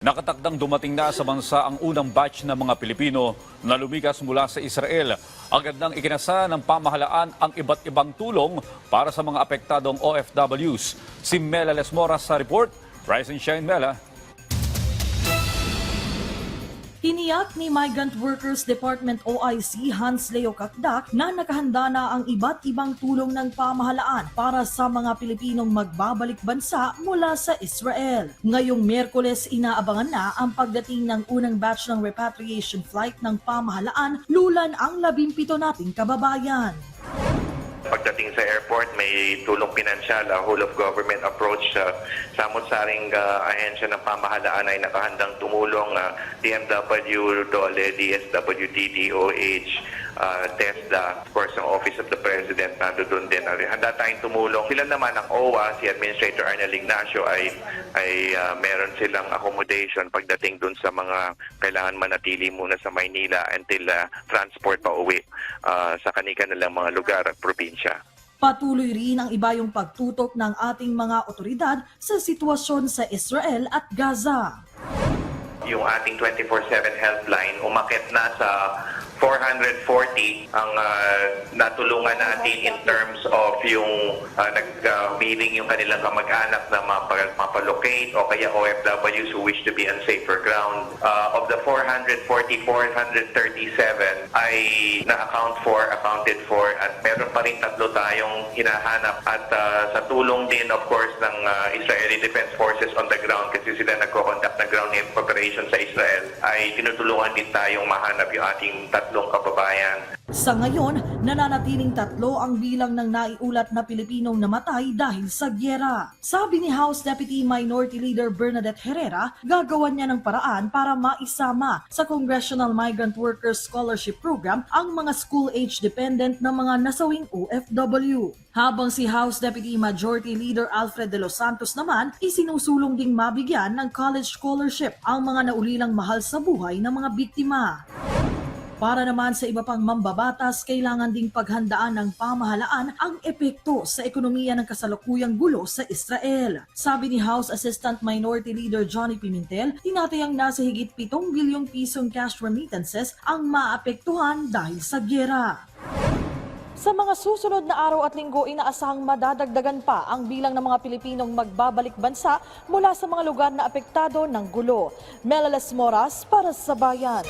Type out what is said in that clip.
Nakatakdang dumating na sa bansa ang unang batch ng mga Pilipino na lumikas mula sa Israel. Agad nang ikinasa ng pamahalaan ang iba't ibang tulong para sa mga apektadong OFWs. Si Mela Lesmora sa report. Rise and shine, Mela. Tiniyak ni Migrant Workers Department OIC Hans Leo Kakdak na nakahanda na ang iba't ibang tulong ng pamahalaan para sa mga Pilipinong magbabalik bansa mula sa Israel. Ngayong Merkules inaabangan na ang pagdating ng unang batch ng repatriation flight ng pamahalaan lulan ang labimpito nating kababayan. Pagdating sa airport, may tulong pinansyal, a whole of government approach sa samot-saring uh, ahensya ng pamahalaan ay nakahandang tumulong uh, DMW, DOLE, DSWD, DOH, uh, TESDA, of course, Office of the President nandoon din. Uh, Handa tayong tumulong. Sila naman ang OWA, si Administrator Arnel Ignacio ay ay uh, meron silang accommodation pagdating dun sa mga kailangan manatili muna sa Maynila until uh, transport pa uwi uh, sa kanika nilang mga lugar at probinsya. Patuloy rin ang iba yung pagtutok ng ating mga otoridad sa sitwasyon sa Israel at Gaza. Yung ating 24-7 helpline. Umakit na sa 440 ang uh, natulungan natin in terms of yung uh, nag-meeling yung kanilang kamag-anak na mapa- mapalocate o kaya OFWs who wish to be on safer ground. Uh, of the 440, 437 ay na-account for, accounted for at meron pa rin tatlo tayong hinahanap. At uh, sa tulong din of course ng uh, Israeli Defense Forces on the ground kasi sila nagko-conduct ng ground operation sa Israel ay tinutulungan din tayong mahanap yung ating tatlong kababayan Sa ngayon, nananatiling tatlo ang bilang ng naiulat na Pilipinong namatay dahil sa gyera. Sabi ni House Deputy Minority Leader Bernadette Herrera, gagawan niya ng paraan para maisama sa Congressional Migrant Workers Scholarship Program ang mga school-age dependent na mga nasawing OFW. Habang si House Deputy Majority Leader Alfred De Los Santos naman, isinusulong ding mabigyan ng college scholarship ang mga naulilang mahal sa buhay ng mga biktima. Para naman sa iba pang mambabatas, kailangan ding paghandaan ng pamahalaan ang epekto sa ekonomiya ng kasalukuyang gulo sa Israel. Sabi ni House Assistant Minority Leader Johnny Pimentel, tinatayang nasa higit 7 bilyong pisong cash remittances ang maapektuhan dahil sa gyera. Sa mga susunod na araw at linggo, inaasahang madadagdagan pa ang bilang ng mga Pilipinong magbabalik bansa mula sa mga lugar na apektado ng gulo. Melalas Moras para sa Bayan.